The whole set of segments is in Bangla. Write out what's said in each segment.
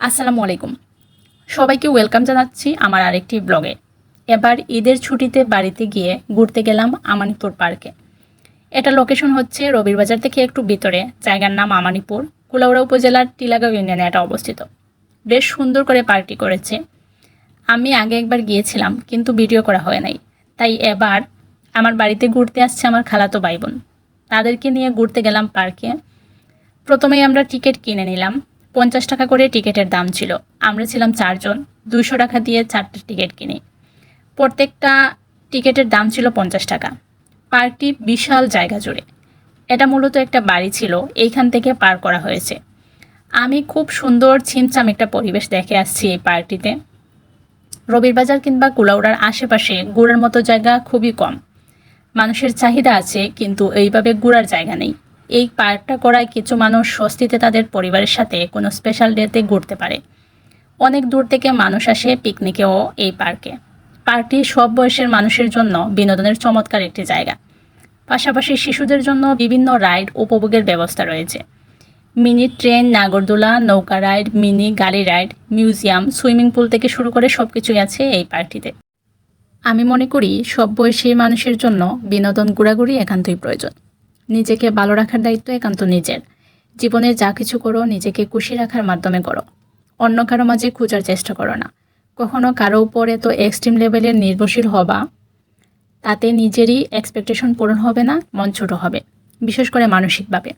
আসসালামু আলাইকুম। সবাইকে ওয়েলকাম জানাচ্ছি আমার আরেকটি ব্লগে। এবার ঈদের ছুটিতে বাড়িতে গিয়ে ঘুরতে গেলাম আমানিপুর পার্কে। এটা লোকেশন হচ্ছে রবিরবাজার থেকে একটু ভিতরে, জায়গার নাম আমানিপুর কুলাউড়া উপজেলার টিলাগাঁও ইউনিয়নে এটা অবস্থিত। বেশ সুন্দর করে পার্কটি করেছে। আমি আগে একবার গিয়েছিলাম, কিন্তু ভিডিও করা হয় নাই। তাই এবার আমার বাড়িতে ঘুরতে আসছে আমার খালাতো ভাই বোন। তাদেরকে নিয়ে ঘুরতে গেলাম পার্কে। প্রথমেই আমরা টিকিট কিনে নিলাম। পঞ্চাশ টাকা করে টিকিটের দাম ছিল। আমরা ছিলাম চারজন। দুশো টাকা দিয়ে চারটে টিকিট কিনি। প্রত্যেকটা টিকিটের দাম ছিল পঞ্চাশ টাকা। পার্কটি বিশাল জায়গা জুড়ে। এটা মূলত একটা বাড়ি ছিল। এইখান থেকে পার করা হয়েছে। আমি খুব সুন্দর ছিমছাম একটা পরিবেশ দেখে আসছি এই পার্কটিতে। রবির বাজার কিংবা কুলাউড়ার আশেপাশে ঘোরার মতো জায়গা খুবই কম। মানুষের চাহিদা আছে, কিন্তু এইভাবে ঘোরার জায়গা নেই। এই পার্কটা করায় কিছু মানুষ স্বস্তিতে তাদের পরিবারের সাথে কোনো স্পেশাল ডেতে ঘুরতে পারে। অনেক দূর থেকে মানুষ আসে পিকনিকেও এই পার্কে। পার্কটি সব বয়সের মানুষের জন্য বিনোদনের চমৎকার একটি জায়গা। পাশাপাশি শিশুদের জন্য বিভিন্ন রাইড উপভোগের ব্যবস্থা রয়েছে। মিনি ট্রেন, নাগরদোলা, নৌকা রাইড মিনি গাড়ি রাইড মিউজিয়াম সুইমিং পুল থেকে শুরু করে সব কিছুই আছে এই পার্কটিতে। আমি মনে করি সব বয়সী মানুষের জন্য বিনোদন ঘোরাঘুরি একান্তই প্রয়োজন। নিজেকে ভালো রাখার দায়িত্ব একান্ত নিজের। জীবনে যা কিছু করো, নিজেকে খুশি রাখার মাধ্যমে করো। অন্য কারও মাঝে খোঁজার চেষ্টা করো না। কখনো কারও উপরে তো এক্সট্রিম লেভেলের নির্ভরশীল হবা, তাতে নিজেরই এক্সপেকটেশন পূরণ হবে না, মন ছোট হবে, বিশেষ করে মানসিকভাবে।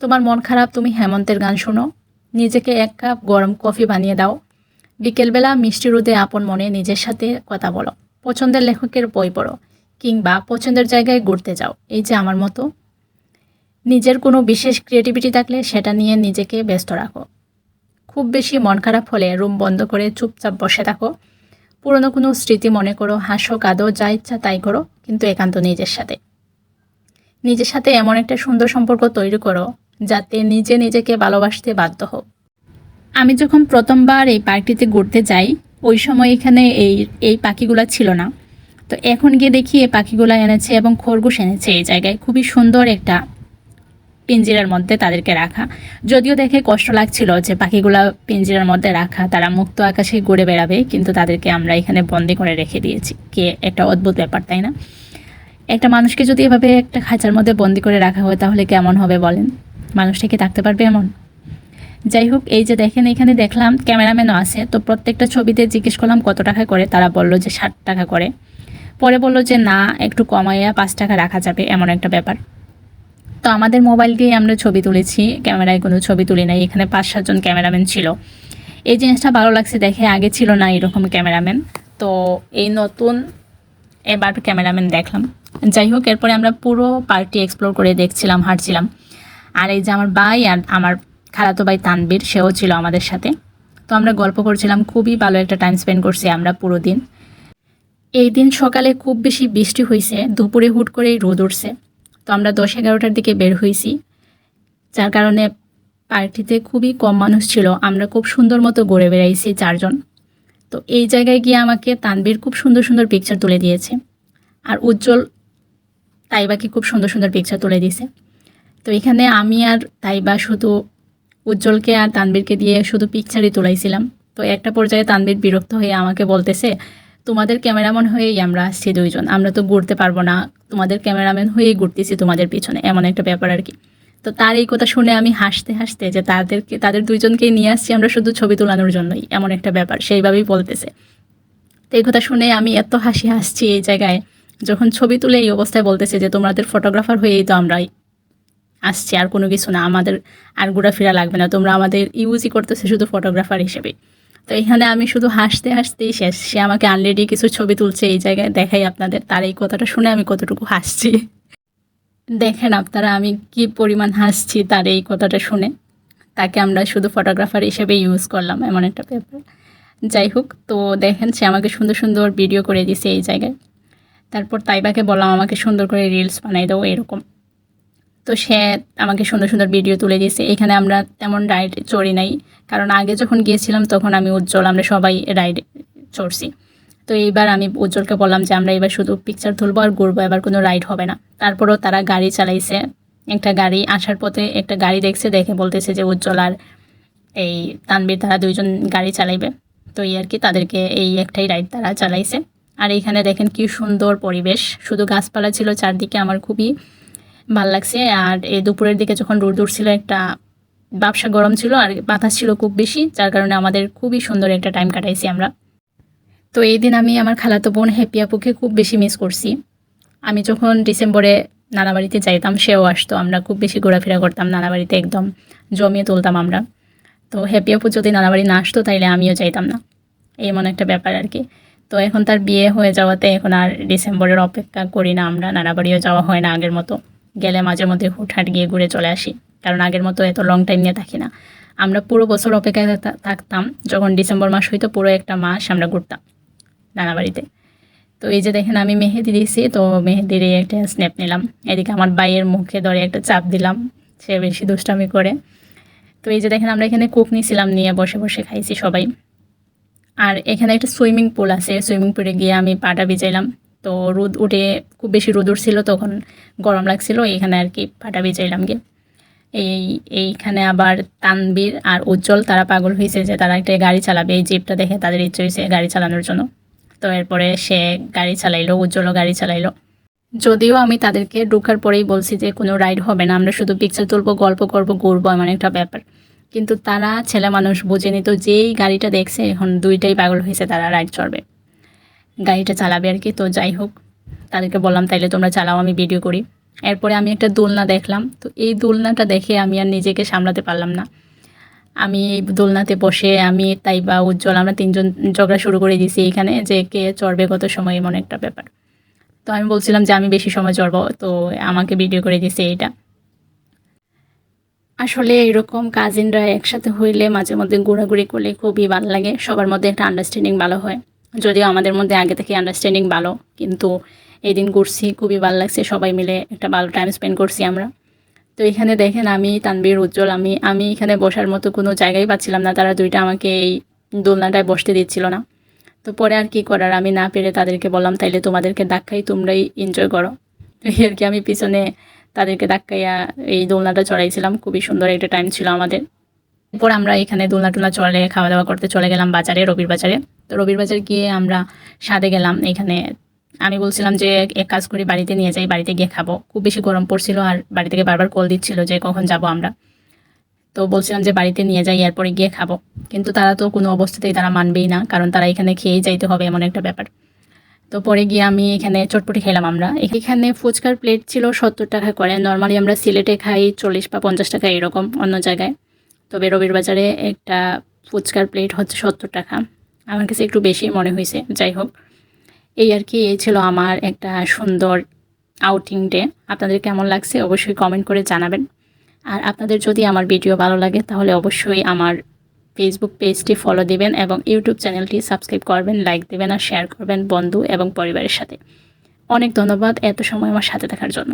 তোমার মন খারাপ, তুমি হেমন্তের গান শোনো। নিজেকে এক কাপ গরম কফি বানিয়ে দাও। বিকেলবেলা মিষ্টি রোদে আপন মনে নিজের সাথে কথা বলো। পছন্দের লেখকের বই পড়ো, কিংবা পছন্দের জায়গায় ঘুরতে যাও। এই যে আমার মতো নিজের কোনো বিশেষ ক্রিয়েটিভিটি থাকলে সেটা নিয়ে নিজেকে ব্যস্ত রাখো। খুব বেশি মন খারাপ হলে রুম বন্ধ করে চুপচাপ বসে থাকো। পুরনো কোনো স্মৃতি মনে করো, হাসো, কাঁদো, যা ইচ্ছা তাই করো, কিন্তু একান্ত নিজের সাথে। নিজের সাথে এমন একটা সুন্দর সম্পর্ক তৈরি করো, যাতে নিজে নিজেকে ভালোবাসতে বাধ্য হও। আমি যখন প্রথমবার এই পার্কটিতে ঘুরতে যাই, ওই সময় এখানে এই এই পাখিগুলো ছিল না। তো এখন গিয়ে দেখি এই পাখিগুলো এনেছে এবং খরগোশ এনেছে এই জায়গায়। খুবই সুন্দর একটা পিঞ্জিরার মধ্যে তাদেরকে রাখা। যদিও দেখে কষ্ট লাগছিল যে পাখিগুলা পিঞ্জিরার মধ্যে রাখা, তারা মুক্ত আকাশে ঘুরে বেড়াবে, কিন্তু তাদেরকে আমরা এখানে বন্দি করে রেখে দিয়েছি। কে একটা অদ্ভুত ব্যাপার, তাই না? একটা মানুষকে যদি এভাবে একটা খাঁচার মধ্যে বন্দি করে রাখা হয়, তাহলে কেমন হবে বলেন? মানুষটা কি থাকতে পারবে এমন? যাই হোক, এই যে দেখেন, এখানে দেখলাম ক্যামেরাম্যানও আছে। তো প্রত্যেকটা ছবিতে জিজ্ঞেস করলাম কত টাকা করে, তারা বলল যে ষাট টাকা করে। পরে বলল যে না, একটু কমাইয়া পাঁচ টাকা রাখা যাবে, এমন একটা ব্যাপার। তো আমাদের মোবাইল দিয়ে আমরা ছবি তুলেছি, ক্যামেরায় কোনো ছবি তুলি নাই, এখানে পাঁচ সাতজন ক্যামেরাম্যান ছিল। এই জিনিসটা ভালো লাগছে দেখে, আগে ছিল না এরকম ক্যামেরাম্যান। তো এই নতুন এবার ক্যামেরাম্যান দেখলাম। যাই হোক, এরপরে আমরা পুরো পার্টি এক্সপ্লোর করে দেখছিলাম, হাঁটছিলাম। আর এই যে আমার ভাই আর আমার খালাতো ভাই তানবীর সেও ছিল আমাদের সাথে। তো আমরা গল্প করছিলাম, খুবই ভালো একটা টাইম স্পেন্ড করছি আমরা পুরো দিন। এই দিন সকালে খুব বেশি বৃষ্টি হয়েছে দুপুরে হুট করেই রোদ উঠছে। তো আমরা দশ এগারোটার দিকে বের হয়েছি। যার কারণে পার্টিতে খুবই কম মানুষ ছিল। আমরা খুব সুন্দর মতো ঘুরে বেড়াইছি চারজন। তো এই জায়গায় গিয়ে আমাকে তানবীর খুব সুন্দর সুন্দর পিকচার তুলে দিয়েছে। আর উজ্জ্বল তাইবাকে খুব সুন্দর সুন্দর পিকচার তুলে দিয়েছে। তো এখানে আমি আর তাইবা শুধু উজ্জ্বলকে আর তানবীরকে দিয়ে শুধু পিকচারই তোলাইছিলাম। তো একটা পর্যায়ে তানবীর বিরক্ত হয়ে আমাকে বলতেছে তোমাদের ক্যামেরাম্যান হয়েই আমরা আসছি দুইজন। আমরা তো ঘুরতে পারব না। তোমাদের ক্যামেরাম্যান হয়েই ঘুরতেছি তোমাদের পিছনে। এমন একটা ব্যাপার আর কি। তো তার এই কথা শুনে আমি হাসতে হাসতে যে তাদেরকে, তাদের দুইজনকেই নিয়ে আসছি আমরা শুধু ছবি তোলানোর জন্যই। এমন একটা ব্যাপার। সেইভাবেই বলতেছে। তো এই কথা শুনে আমি এত হাসি হাসছি এই জায়গায়, যখন ছবি তুলে এই অবস্থায় বলতেছে যে তোমাদের ফটোগ্রাফার হয়েই তো আমরা আসছি, আর কোনো কিছু না। আমাদের আর ঘোরাফেরা লাগবে না। তোমরা আমাদের ইউজই করতেছে শুধু ফটোগ্রাফার হিসেবে। তো এখানে আমি শুধু হাসতে হাসতেই শেষ। সে আমাকে অলরেডি কিছু ছবি তুলছে এই জায়গায়, দেখাই আপনাদের। তার এই কথাটা শুনে আমি কতটুকু হাসছি। দেখেন আপনারা আমি কি পরিমাণ হাসছি তার এই কথাটা শুনে। তাকে আমরা শুধু ফটোগ্রাফার হিসেবে ইউজ করলাম এমন একটা পেপার যাই হোক, তো দেখেন সে আমাকে সুন্দর সুন্দর ভিডিও করে দিছে এই জায়গায়। তারপর তাইবাকে বললাম, আমাকে সুন্দর করে রিলস বানাই দাও, এরকম। তো সে আমাকে সুন্দর সুন্দর ভিডিও তুলে দিয়েছে। এখানে আমরা তেমন রাইড চড়ি নাই। কারণ আগে যখন গিয়েছিলাম, তখন আমি উজ্জ্বল, আমরা সবাই রাইড চড়ছি। তো এইবার আমি উজ্জ্বলকে বললাম যে, আমরা এবার শুধু পিকচার তুলবো আর ঘুরবো, এবার কোনো রাইড হবে না। তারপরেও তারা গাড়ি চালাইছে। একটা গাড়ি আসার পথে একটা গাড়ি দেখছে, দেখে বলতেছে যে, উজ্জ্বল আর এই তানবীর, তারা দুইজন গাড়ি চালাইবে। তো এই আর কি, তাদেরকে এই একটাই রাইড তারা চালাইছে। আর এইখানে দেখেন কি সুন্দর পরিবেশ। শুধু গাছপালা ছিল, চারদিকে আমার খুবই ভালো লাগছে। আর এই দুপুরের দিকে যখন রোদ উঠছিল, একটা ব্যবসা গরম ছিল আর বাতাস ছিল খুব বেশি, যার কারণে আমাদের খুবই সুন্দর একটা টাইম কাটাইছি আমরা। তো এই দিন আমি আমার খালাতো বোন হ্যাপি আপুকে খুব বেশি মিস করছি। আমি যখন ডিসেম্বরে নানাবাড়িতে যাইতাম, সেও আসতো। আমরা খুব বেশি ঘোরাফেরা করতাম নানা বাড়িতে একদম জমিয়ে তুলতাম আমরা। তো হ্যাপি আপু যদি নানা বাড়ি না আসতো, তাইলে আমিও চাইতাম না। এমন একটা ব্যাপার আর কি। তো এখন তার বিয়ে হয়ে যাওয়াতে এখন আর ডিসেম্বরের অপেক্ষা করি না আমরা নানা বাড়িও যাওয়া হয় না আগের মতো। গেলে মাঝে মধ্যে হুটহাট গিয়ে ঘুরে চলে আসি। কারণ আগের মতো এত লং টাইম নিয়ে থাকি না। আমরা পুরো বছর অপেক্ষায় থাকতাম, যখন ডিসেম্বর মাস হইতো পুরো একটা মাস আমরা ঘুরতাম নানা বাড়িতে। তো এই যে দেখেন আমি মেহেদি দিয়েছি, তো মেহেদির একটা স্ন্যাপ নিলাম। এদিকে আমার বাইয়ের মুখে ধরে একটা চাপ দিলাম, সে বেশি দুষ্টামি করে। তো এই যে দেখেন আমরা এখানে কুক নিয়েছিলাম, নিয়ে বসে বসে খাইছি সবাই। আর এখানে একটা সুইমিং পুল আছে সুইমিং পুলে গিয়ে আমি পাটা ভিজাইলাম। তো রোদ উঠে খুব বেশি রোদ উঠছিল, তখন গরম লাগছিল, এখানে আর কি পাটা ভিজাইলাম গিয়ে। এই, এইখানে আবার তানবীর আর উজ্জ্বল, তারা পাগল হয়েছে যে তারা একটা গাড়ি চালাবে, এই জিপটা দেখে তাদের ইচ্ছে হয়েছে গাড়ি চালানোর জন্য। তো এরপরে সে গাড়ি চালাইলো, উজ্জ্বলও গাড়ি চালাইলো। যদিও আমি তাদেরকে ঢোকার পরেই বলছি যে কোনো রাইড হবে না, আমরা শুধু পিকচার তুলবো, গল্প করব, ঘুরবো, এমন একটা ব্যাপার। কিন্তু তারা ছেলে মানুষ বুঝে নিত যেই গাড়িটা দেখছে, এখন দুইটাই পাগল হয়েছে তারা রাইড চড়বে। গাড়িটা চালাবে আর কি। তো যাই হোক, তাদেরকে বললাম, তাইলে তোমরা চালাও, আমি ভিডিও করি। এরপরে আমি একটা দোলনা দেখলাম। তো এই দোলনাটা দেখে আমি আর নিজেকে সামলাতে পারলাম না। আমি এই দোলনাতে বসে আমি, তাই বা উজ্জ্বল, আমরা তিনজন ঝগড়া শুরু করে দিয়েছি এখানে যে কে চড়বে কত সময়, এমন একটা ব্যাপার। তো আমি বলছিলাম যে, আমি বেশি সময় চড়বো। তো আমাকে ভিডিও করে দিয়েছে এইটা আসলে এরকম কাজিনরা একসাথে হইলে মাঝে মধ্যে ঘোরাঘুরি করলে খুবই ভালো লাগে। সবার মধ্যে একটা আন্ডারস্ট্যান্ডিং ভালো হয়। যদিও আমাদের মধ্যে আগে থেকে আন্ডারস্ট্যান্ডিং ভালো, কিন্তু এই দিন ঘুরছি, খুবই ভালো লাগছে, সবাই মিলে একটা ভালো টাইম স্পেন্ড করছি আমরা। তো এখানে দেখেন আমি তানবীর উজ্জ্বল, আমি আমি এখানে বসার মতো কোনো জায়গায় পাচ্ছিলাম না, তারা দুইটা আমাকে এই দোলনাটায় বসতে দিচ্ছিল না। তো পরে আর কি করার, আমি না পেরে তাদেরকে বললাম, তাইলে তোমাদেরকে ধাক্কাই তোমরাই এনজয় করো। তো এই আর কি আমি পিছনে তাদেরকে ধাক্কাইয়া এই দোলনাটা চড়াইছিলাম, খুবই সুন্দর একটা টাইম ছিল আমাদের। এরপর আমরা এখানে দোলনা টোলনা চলে খাওয়া দাওয়া করতে চলে গেলাম বাজারে, রবির বাজারে। তো রবির বাজার গিয়ে আমরা স্বাদে গেলাম। এখানে আমি বলছিলাম যে এক কাজ করি, বাড়িতে নিয়ে যাই, বাড়িতে গিয়ে খাব। খুব বেশি গরম পড়ছিল আর বাড়ি থেকে বারবার কল দিচ্ছিল যে কখন যাব আমরা। তো বলছিলাম যে বাড়িতে নিয়ে যাই, এরপরে গিয়ে খাব। কিন্তু তারা তো কোনো অবস্থাতেই তারা মানবেই না, কারণ তারা এখানে খেয়েই যাইতে হবে এমন একটা ব্যাপার। তো পরে গিয়ে আমি এখানে চটপটি খেলাম আমরা। এখানে ফুচকার প্লেট ছিল সত্তর টাকা করে। নর্মালি আমরা সিলেটে খাই চল্লিশ বা পঞ্চাশ টাকা এরকম অন্য জায়গায়। তবে রবির বাজারে একটা ফুচকার প্লেট হচ্ছে সত্তর টাকা। আমার কাছে একটু বেশি মনে হয়েছে, যাই হোক। এই আর কি, এই ছিল আমার একটা সুন্দর আউটিং ডে আপনাদের কেমন লাগছে অবশ্যই কমেন্ট করে জানাবেন। আর আপনাদের যদি আমার ভিডিও ভালো লাগে, তাহলে অবশ্যই আমার ফেসবুক পেজটি ফলো দিবেন এবং ইউটিউব চ্যানেলটি সাবস্ক্রাইব করবেন লাইক দেবেন আর শেয়ার করবেন বন্ধু এবং পরিবারের সাথে। অনেক ধন্যবাদ এত সময় আমার সাথে থাকার জন্য।